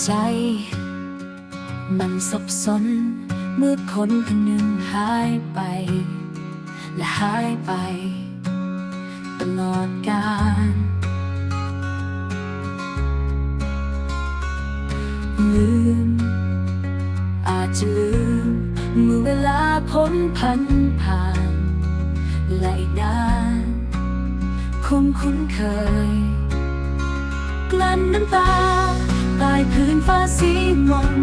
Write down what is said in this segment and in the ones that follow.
ใจ มันสับสน เมื่อคนคนหนึ่งหายไป และหายไป ตลอดกาลลืม อาจจะลืม เมื่อเวลาพ้นพันผ่านแลนานคงคุ้นเคย กลั้นน้ำตา พื้นฟ้าสีมน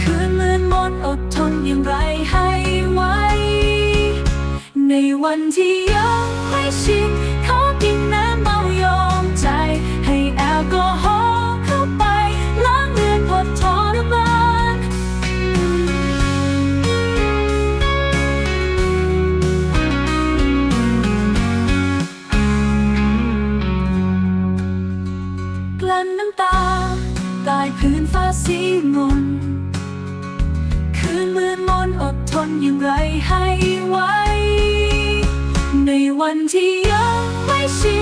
คืนมือนมนอดทนอย่างไรให้ไหวในวันที่ยังไม่ชินขอกินน้ำเมายอมใจ ให้แอลกอฮอล์เข้าไป ล้างเลือนพดทรมานกลั้นน้ำตา ใต้พื้นฟ้าสีมน คืนมืดมนอดทนอย่างไรให้ไวในวันที่ยังไม่ชิน